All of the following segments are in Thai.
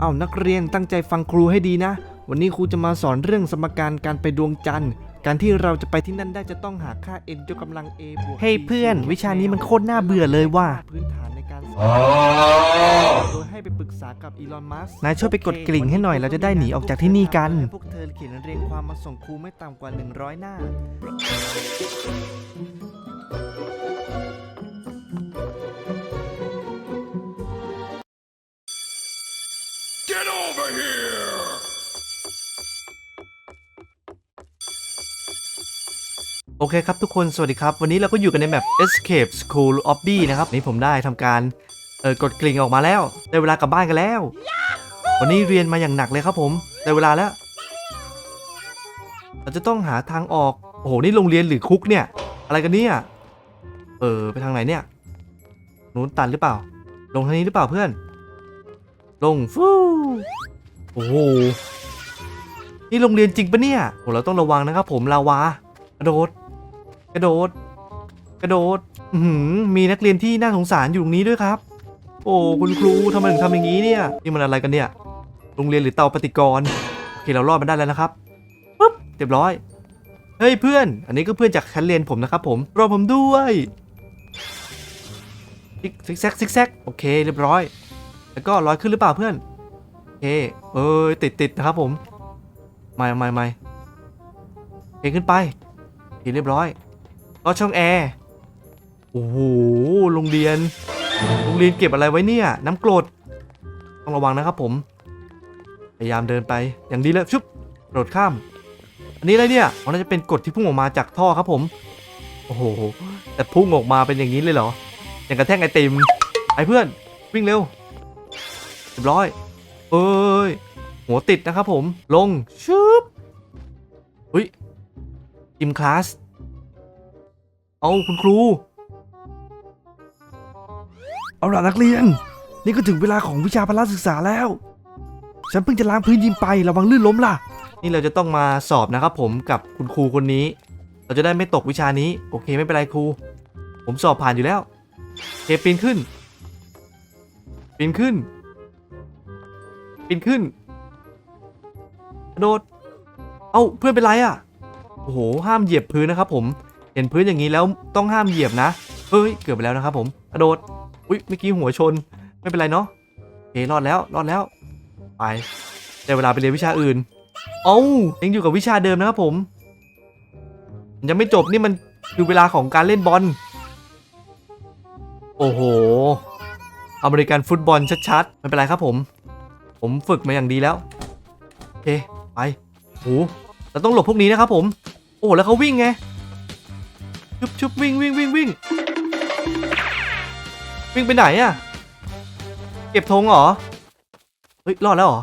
เอานักเรียนตั้งใจฟังครูให้ดีนะ วันนี้ครูจะมาสอนเรื่องสมการการไปดวงจันทร์ การที่เราจะไปที่นั่นได้จะต้องหาค่า n ยกกำลัง a บวกเฮ้ยเพื่อน วิชานี้มันโคตรน่าเบื่อเลยว่ะพื้นฐานในการสอนโดยให้ไปปรึกษากับอีลอน มัสนายช่วยไปกดกริ่งให้หน่อยเราจะได้หนีออกจากที่นี่กัน พวกเธอเขียนเรียงความมาส่งครูไม่ต่ำกว่า 100 หน้า เคครับทุกคนสวัสดีครับ วันนี้เราก็อยู่กันในแมป Escape School Obby นะครับนี่ผมได้ทำการเออกดกริ่งออกมาแล้วได้เวลากลับบ้านกันแล้ว วันนี้เรียนมาอย่างหนักเลยครับผมได้เวลาแล้ว เราจะต้องหาทางออกโอ้โหนี่โรงเรียนหรือคุกเนี่ย อะไรกันเนี่ยเออไปทางไหนเนี่ยนู้นตันหรือเปล่า ลงทางนี้หรือเปล่าเพื่อน ลงฟูโอ้โหนี่โรงเรียนจริงปะเนี่ยโอ้เราต้องระวังนะครับผมลาวากระโดด กระโดด กระโดดหืมีนักเรียนที่น่าสงสารอยู่ตรงนี้ด้วยครับ โอ้คุณครูทำไมถึงทำอย่างนี้เนี่ยนี่มันอะไรกันเนี่ย โรงเรียนหรือเตาปฏิกรณ์โอเคเรารอดมาได้แล้วนะครับปุ๊บเรียบร้อยเฮ้ยเพื่อน อันนี้ก็เพื่อนจากชั้นเรียนผมนะครับผมรอผมด้วยซิกแซกซิกแซกโอเคเรียบร้อย แล้วก็ลอยขึ้นหรือเปล่าเพื่อนโอเคเอ้ยติดติดนะครับผมไม่ไม่ไม่โอเคขึ้นไปโอเคเรียบร้อย อช่องแอร์โอ้โหโรงเรียนโรงเรียนเก็บอะไรไว้เนี่ย น้ำกรดต้องระวังนะครับผม พยายามเดินไปอย่างดีเลยชุบโดดข้าม อันนี้อะไรเนี่ยมันน่าจะเป็นกรดที่พุ่งออกมาจากท่อครับผม โอ้โหแต่พุ่งออกมาเป็นอย่างนี้เลยเหรอ อย่างกระแท่งไอติมไอ้เพื่อนวิ่งเร็วเรียบร้อยเอ้ยหัวติดนะครับผมลงชุบอุ้ยจิมคลาส เอาคุณครู เอาล่ะนักเรียน นี่ก็ถึงเวลาของวิชาพละศึกษาแล้ว ฉันเพิ่งจะล้างพื้นยิมไประวังลื่นล้มล่ะ นี่เราจะต้องมาสอบนะครับผมกับคุณครูคนนี้ เราจะได้ไม่ตกวิชานี้ โอเคไม่เป็นไรครู ผมสอบผ่านอยู่แล้วเคปีนขึ้น ปีนขึ้น ปีนขึ้นกระโดด เอ้าเพื่อนเป็นไรอะ่ะ โอ้โห ห้ามเหยียบพื้นนะครับผม ห็นพื้นอย่างนี้แล้วต้องห้ามเหยียบนะเฮ้ยเกือบไปแล้วนะครับผมกระโดดอุ๊ยเมื่อกี้หัวชนไม่เป็นไรเนาะโอเครอดแล้วรอดแล้วไปได้เวลาไปเรียนวิชาอื่นเอ้ายังอยู่กับวิชาเดิมนะครับผมยังไม่จบนี่มันคือเวลาของการเล่นบอลโอ้โห อเมริกันฟุตบอลชัดๆ ไม่เป็นไรครับผม ผมฝึกมาอย่างดีแล้วโอเคไปโหเราต้องหลบพวกนี้นะครับผม โอ้แล้วเขาวิ่งไง ชุบชุบวิ่งวิ่งวิ่งวิ่งวิ่งไปไหนอะเก็บธงเหรอ เฮ้ย รอดแล้วเหรอ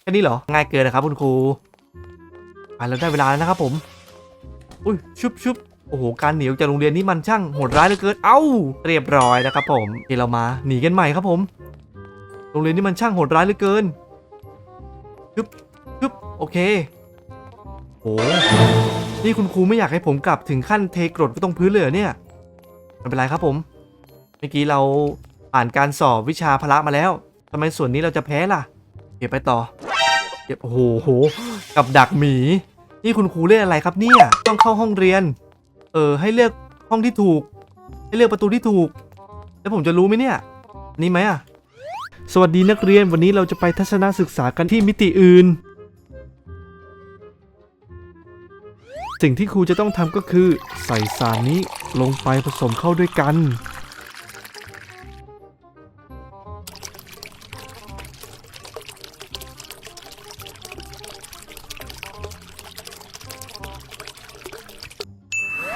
แค่นี้เหรอ ง่ายเกินนะครับคุณครูไปแล้วได้เวลาแล้วนะครับผม อุ้ย ชุบชุบโอ้โห การหนีออกจากโรงเรียนนี้มันช่างโหดร้ายเหลือเกิน เอ้า เรียบร้อยนะครับผมที่เรามาหนีกันใหม่ครับผม โรงเรียนนี้มันช่างโหดร้ายเหลือเกินชุบชุบโอเค โอ้นี่คุณครูไม่อยากให้ผมกลับถึงขั้นเทกรดไว้ตรงพื้นเลยเหรอเนี่ยไม่เป็นไรครับผม เมื่อกี้เราผ่านการสอบวิชาพละมาแล้วทำไมส่วนนี้เราจะแพ้ล่ะ เก็บไปต่อ เก็บโอ้โหโหกับดักหมี นี่คุณครูเรียกอะไรครับเนี่ย ต้องเข้าห้องเรียน เออ ให้เลือกห้องที่ถูก ให้เลือกประตูที่ถูก แล้วผมจะรู้ไหมเนี่ย นี่ไหมอะ สวัสดีนักเรียนวันนี้เราจะไปทัศนศึกษากันที่มิติอื่น สิ่งที่ครูจะต้องทำก็คือ ใส่สารนี้ลงไปผสมเข้าด้วยกัน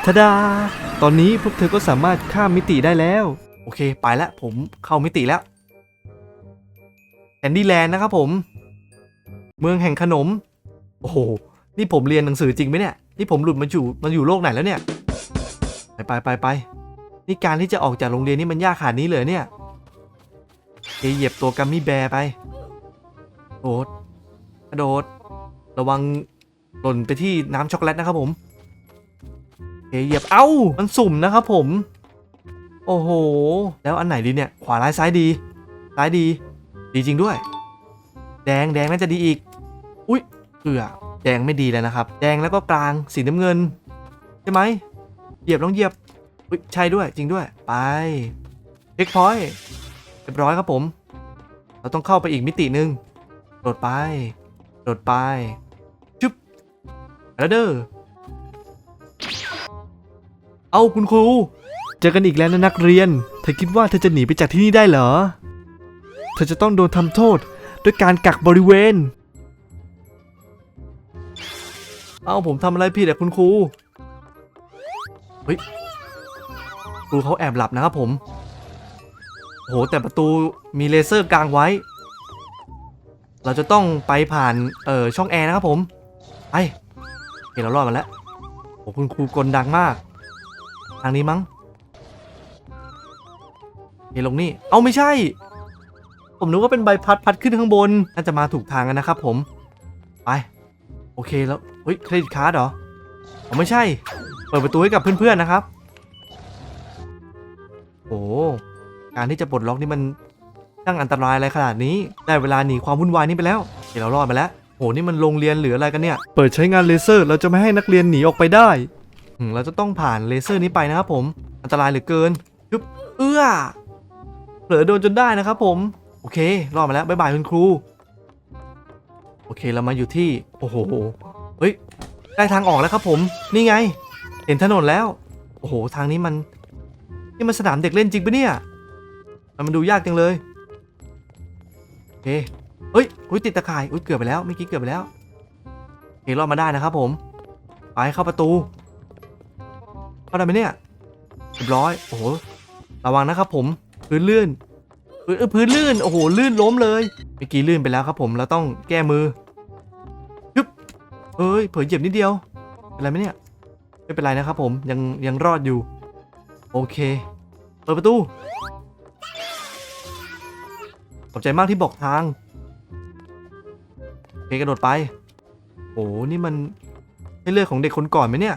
ทดา ตอนนี้พวกเธอก็สามารถข้ามมิติได้แล้ว โอเค ไปแล้วผมเข้ามิติแล้วแคนดี้แลนด์นะครับผม เมืองแห่งขนม โอ้โห นี่ผมเรียนหนังสือจริงไหมเนี่ย นี่ผมหลุดมาอยู่มาอยู่โลกไหนแล้วเนี่ย ไปไปไปไปนี่การที่จะออกจากโรงเรียนนี่มันยากขนาดนี้เลยเนี่ยเหยียบตัวกัมมี่แบร์ไปโดดกระโดด ระวังหล่นไปที่น้ำช็อกโกแลตนะครับผมเหยียบเอ้า มันสุ่มนะครับผม โอ้โห แล้วอันไหนดีเนี่ย ขวาร้ายซ้ายดี ซ้ายดี ดีจริงด้วย แดงแดงน่าจะดีอีก อุ้ยเอือ แดงไม่ดีแล้วนะครับ แดงแล้วก็กลางสีน้ำเงิน ใช่ไหมเหยียบลองเหยียบใช่ด้วยจริงด้วยไปเช็คพอยต์เรียบร้อยครับผม เราต้องเข้าไปอีกมิติหนึ่งโดดไปโดดไปจุ๊บแล้วเด้อเอาคุณครู เจอกันอีกแล้วนะนักเรียน เธอคิดว่าเธอจะหนีไปจากที่นี่ได้เหรอ เธอจะต้องโดนทำโทษด้วยการกักบริเวณ เอาผมทำอะไรผิดอะคุณครู เฮ้ย ครูเขาแอบหลับนะครับผม โหแต่ประตูมีเลเซอร์กลางไว้ เราจะต้องไปผ่านเอ่อช่องแอร์นะครับผมไปเห็นเรารอดมาแล้วโหคุณครูกลดังมาก ทางนี้มั้งเห็นลงนี่ เอาไม่ใช่ ผมนึกว่าเป็นใบพัดพัดขึ้นข้างบน น่าจะมาถูกทางกันนะครับผม ไป โอเคแล้วเฮ้ยเครดิตการ์ดเหรออ๋อไม่ใช่ เปิดประตูให้กับเพื่อนๆนะครับโอ้การที่จะปลดล็อกนี่มันช่างอันตรายอะไรขนาดนี้ ได้เวลาหนีความวุ่นวายนี้ไปแล้วเดี๋ยวเรารอดมาแล้วโหนี่มันโรงเรียนหรืออะไรกันเนี่ย เปิดใช้งานเลเซอร์เราจะไม่ให้นักเรียนหนีออกไปได้อืมเราจะต้องผ่านเลเซอร์นี้ไปนะครับผม อันตรายเหลือเกินยุบเอื้อเผลอโดนจนได้นะครับผม โอเค รอดมาแล้ว บ๊ายบายคุณครูโอเคเรามาอยู่ที่โอ้โหเฮ้ยได้ทางออกแล้วครับผมนี่ไง เห็นถนนแล้ว โอ้โหทางนี้มันนี่มันสนามเด็กเล่นจริงปะเนี่ยมันมันดูยากจังเลยโอเคเฮ้ยอุ้ยติดตะข่ายอุ้ยเกือบไปแล้วเมื่อกี้เกือบไปแล้วโอเครอดมาได้นะครับผมไปเข้าประตูเข้าได้ไหมเนี่ยเรียบร้อยโอ้โหระวังนะครับผมพื้นลื่นพื้นเอ้ยพื้นลื่นโอ้โหลื่นล้มเลยเมื่อกี้ลื่นไปแล้วครับผมเราต้องแก้มือ เอ้ยเผยเหยียบนิดเดียว เป็นไรไหมเนี่ย ไม่เป็นไรนะครับผม ยังยังรอดอยู่ โอเค เปิดประตู ขอบใจมากที่บอกทางเคกระโดดไป โอ้นี่มันใช่เลือดของเด็กคนก่อนไหมเนี่ย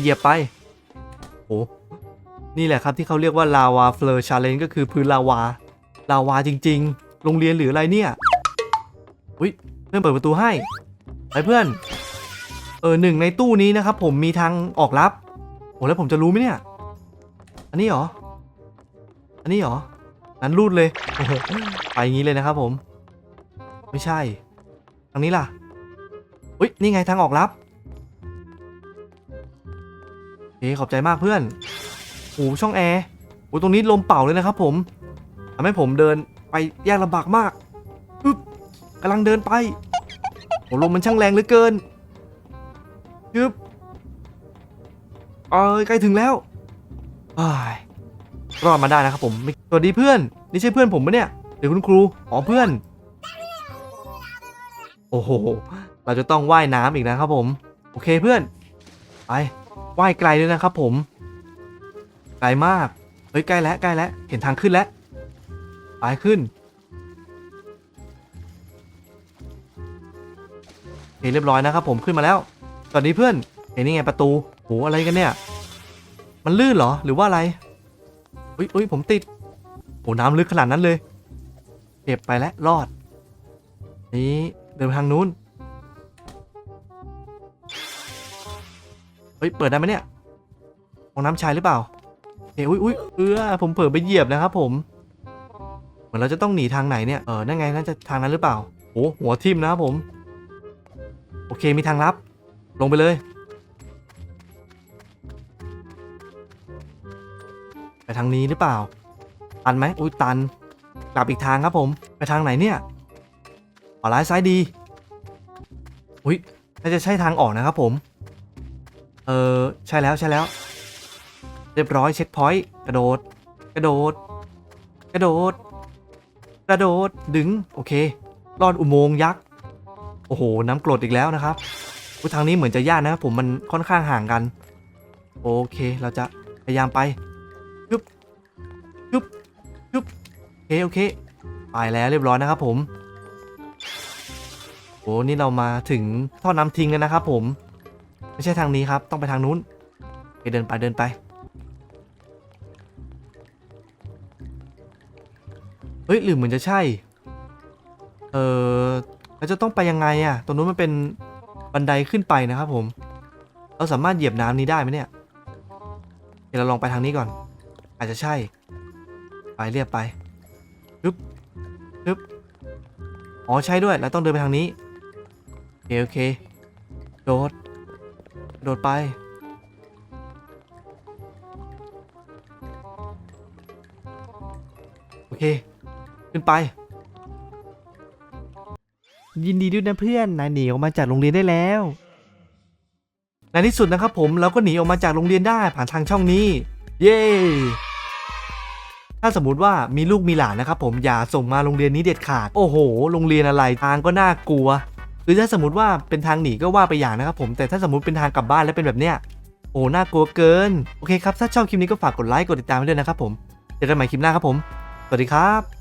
เหยียบไป โอ้นี่แหละครับที่เขาเรียกว่าลาวาเฟลอร์ชาเลนก็คือพื้นลาวา ลาวาจริง ๆ โรงเรียนหรืออะไรเนี่ย อุ้ย เพื่อนเปิดประตูให้ไปเพื่อน เออหนึ่งในตู้นี้นะครับ ผมมีทางออกลับโอ้แล้วผมจะรู้ไหมเนี่ย อันนี้เหรอ อันนี้เหรอนั้นรูดเลยไปอย่างนี้เลยนะครับผม ไม่ใช่ ทางนี้ล่ะอุ้ยนี่ไงทางออกลับโอเคขอบใจมากเพื่อนโอ้ช่องแอร์โอ้ตรงนี้ลมเป่าเลยนะครับผมทำให้ผมเดินไปยากลำบากมาก กำลังเดินไปโอ้ลมมันช่างแรงเหลือเกินยึบเอ้ยใกล้ถึงแล้วรอดมาได้นะครับผมสวัสดีเพื่อน นี่ใช่เพื่อนผมปะเนี่ยหรือคุณครูอ๋อเพื่อน โอ้โห เราจะต้องว่ายน้ำอีกนะครับผม โอเคเพื่อน ไป ว่ายไกลด้วยนะครับผม ไกลมาก เฮ้ยใกล้แล้วใกล้แล้ว เห็นทางขึ้นแล้ว ไปขึ้น เคเรียบร้อยนะครับผมขึ้นมาแล้วสวัสดีเพื่อนเห็นนี่ไงประตูโหอะไรกันเนี่ย มันลื่นเหรอหรือว่าอะไรอุ้ยอุ้ยผมติดโหน้ำลึกขนาดนั้นเลยเก็บไปแล้วรอด นี่เดินทางนู้นเฮ้ยเปิดได้ไหมเนี่ยห้องน้ำชายหรือเปล่าเฮ้ยอุ้ยอุ้ยเออผมเผลอไปเหยียบนะครับผมเหมือนเราจะต้องหนีทางไหนเนี่ยเออนั่นไงน่าจะทางนั้นหรือเปล่าโอ้หัวทิ่มนะครับผม โอเคมีทางลับ ลงไปเลย ไปทางนี้หรือเปล่า ตันไหมอุ้ยตัน กลับอีกทางครับผม ไปทางไหนเนี่ยขวาร้ายซ้ายดี อุ้ยน่าจะใช่ทางออกนะครับผม เออใช่แล้วใช่แล้ว เรียบร้อยเช็คพอยต์กระโดด กระโดด กระโดด กระโดดดึง โอเค รอดอุโมงค์ยักษ์ โอ้โห น้ำกรดอีกแล้วนะครับทางนี้เหมือนจะยากนะครับผมมันค่อนข้างห่างกัน โอเค เราจะพยายามไปยุบยุบยุบโอเคโอเค ไปแล้วเรียบร้อยนะครับผมโอ้นี่เรามาถึงท่อน้ำทิ้งแล้วนะครับผม ไม่ใช่ทางนี้ครับ ต้องไปทางนู้นไปเดินไปเดินไปเฮ้ยหรือเหมือนจะใช่ เออ เราจะต้องไปยังไงอะตรงนู้นมันเป็นบันไดขึ้นไปนะครับผม เราสามารถเหยียบน้ำนี้ได้ไหมเนี่ย เดี๋ยวเราลองไปทางนี้ก่อน อาจจะใช่ ไปเรียบไปปึ๊บปึ๊บอ๋อใช่ด้วย เราต้องเดินไปทางนี้ โอเคโอเค โดด โดดไป โอเค ขึ้นไป ยินดีด้วยนะเพื่อนนายหนีออกมาจากโรงเรียนได้แล้วในที่สุดนะครับผมเราก็หนีออกมาจากโรงเรียนได้ผ่านทางช่องนี้ เย้ถ้าสมมติว่ามีลูกมีหลานนะครับผมอย่าส่งมาโรงเรียนนี้เด็ดขาด โอ้โห โรงเรียนอะไรทางก็น่ากลัว หรือถ้าสมมติว่าเป็นทางหนีก็ว่าไปอย่างนะครับผมแต่ถ้าสมมติเป็นทางกลับบ้านแล้วเป็นแบบเนี้ยโอ้น่ากลัวเกิน โอเคครับ ถ้าชอบคลิปนี้ก็ฝากกดไลค์กดติดตามไว้ด้วยนะครับผม เจอกันใหม่คลิปหน้าครับผม สวัสดีครับ